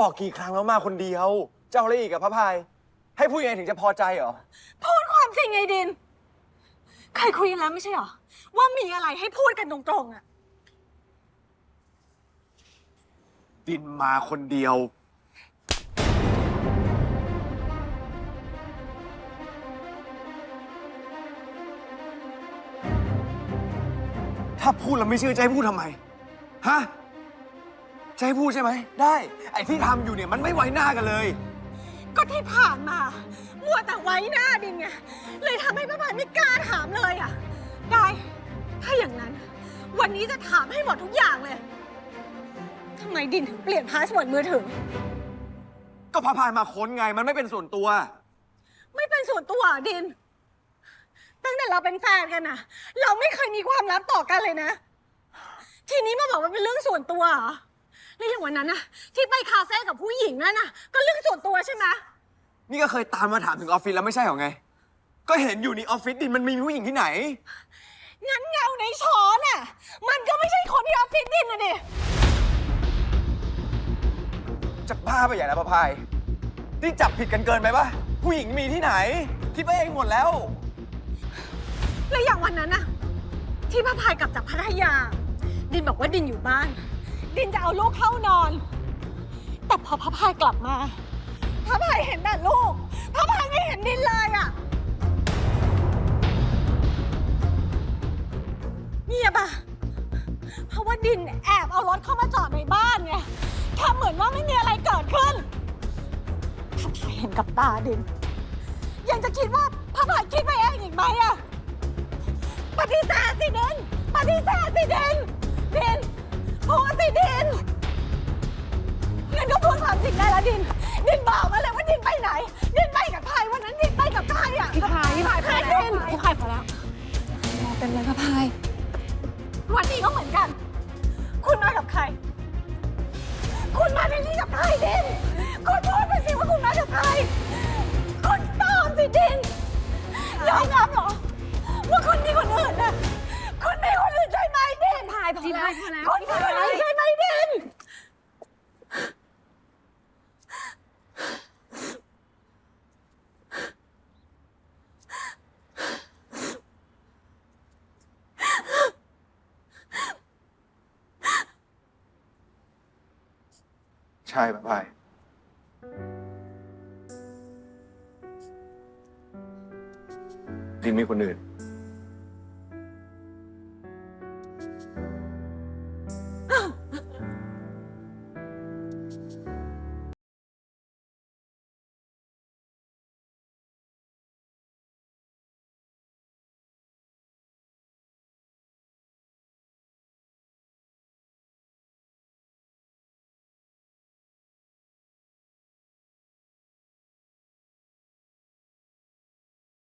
บอกกี่ครั้งแล้วมาคนเดียว เจ้าอะไรอีกกับพระพาย ให้พูดยังไงถึงจะพอใจเหรอ พูดความจริงไงดิน เคยคุยกันแล้วไม่ใช่เหรอ ว่ามีอะไรให้พูดกันตรงๆอะดินมาคนเดียว ถ้าพูดแล้วไม่เชื่อจะให้พูดทำไม ฮะ จะให้พูดใช่ไหม ได้ ไอ้ที่ทำอยู่เนี่ยมันไม่ไว้หน้ากันเลย ก็ที่ผ่านมา มัวแต่ไว้หน้าดินไง เลยทำให้พระพายไม่กล้าถามเลยอะได้ ถ้าอย่างนั้น วันนี้จะถามให้หมดทุกอย่างเลย ทำไมดินถึงเปลี่ยนพาสเวิร์ดมือถือ ก็พระพายมาค้นไงมันไม่เป็นส่วนตัว ไม่เป็นส่วนตัวอะดิน ตั้งแต่เราเป็นแฟนกันนะเราไม่เคยมีความลับต่อกันเลยนะ ทีนี้มาบอกว่าเป็นเรื่องส่วนตัวเหรอ แล้วอย่างวันนั้นนะที่ไปคาเฟ่กับผู้หญิงนั่นนะก็เรื่องส่วนตัวใช่ไหมนี่ก็เคยตามมาถามถึงออฟฟิศแล้วไม่ใช่เหรอไง ก็เห็นอยู่นี่ออฟฟิศดินมันมีผู้หญิงที่ไหน งั้นเงาในช้อนน่ะ มันก็ไม่ใช่คนที่ออฟฟิศดินนะดิ จะบ้าไปใหญ่แล้วพระพายนี่จับผิดกันเกินไปปะผู้หญิงมีที่ไหน คิดไปเองหมดแล้ว แล้วอย่างวันนั้นน่ะ ที่พระพายกลับจากพัทยา ดินบอกว่าดินอยู่บ้าน ดินจะเอาลูกเข้านอน แต่พอพระพายกลับมา พระพายเห็นแต่ลูก พระพายไม่เห็นดินเลยอะเงียบอะเพราะว่าดินแอบเอารถเข้ามาจอดในบ้านไงทำเหมือนว่าไม่มีอะไรเกิดขึ้นพระพายเห็นกับตาดิน ยังจะคิดว่าพระพายคิดไปเองอีกไหมอะปฏิเสธสิดิน ปฏิเสธสิดิน ดสิดินงั้นก็พูดความจริงได้แล้วดิน ดินบอกมาเลยว่าดินไปไหน ดินไปกับใครวันนั้นดินไปกับใครอะพี่พายพี่พายพอดิแล้วนพี่พายพอแล้วมองเต็มเลยพระพายวันนี้ก็เหมือนกัน คุณมากับใคร คุณมาในนี้กับใครดิน ใช่พระพายดินมีคนอื่น